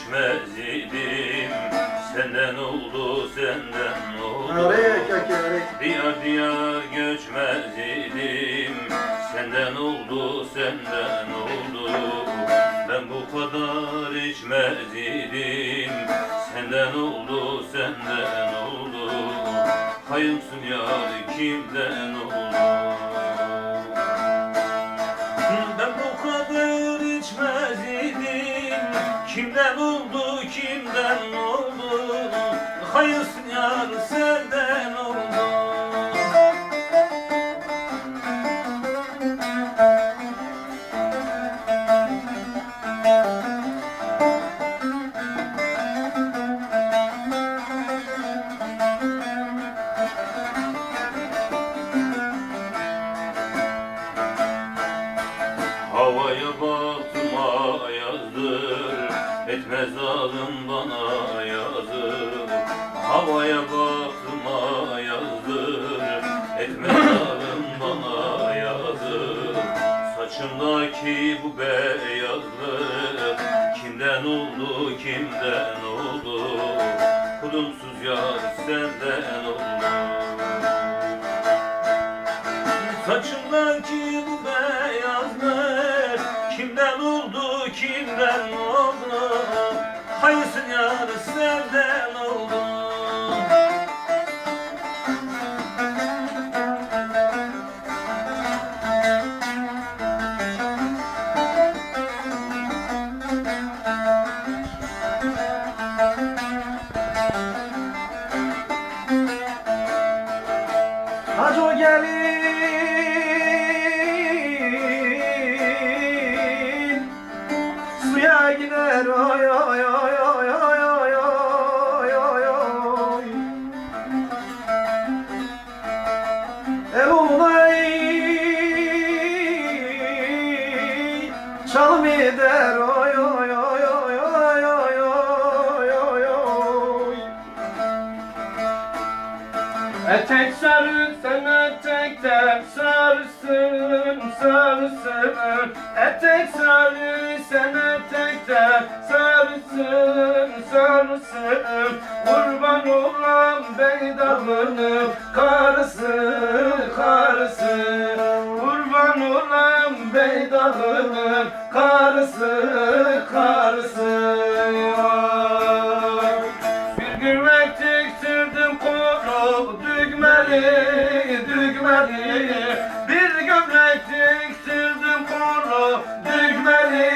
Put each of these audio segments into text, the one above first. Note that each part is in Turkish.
geçmez idim Senden oldu senden oldu. Diyar diyar göçmez idim Senden oldu senden oldu. Ben bu kadar içmez idim Senden oldu senden oldu. Hayımsın yar kimden oldu Kimden oldu kimden oldu? Hayırsın yar senden oldu. Havaya baktım ayazdır Etmez zalim bana yazdır Havaya baktım ayazdır Etmez zalim bana yazdır Saçımdaki bu beyazlık Kimden oldu kimden oldu? Kudumsuz yar senden oldu. Saçımdaki bu oldu kimden oldu Hayırsın yar senden oldu Çalım eder oy oy oy oy oy oy oy oy oy. Etek sarı sen etekten sarısın sarısın Etek sarı sen etekten sarısın sarısın Kurban olan beydağının karısı karısı olan beydağının karısı karısı bir gülmek diktirdim kuru düğmeli düğmeli Bir gömlek diktirdim kuru düğmeli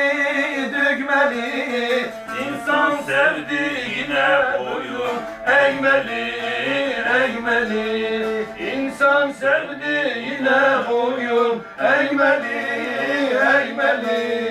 düğmeli İnsan sevdiğine boyun eğmeli eğmeli. İnsan sevdiğine boyun Ekmeli, ekmeli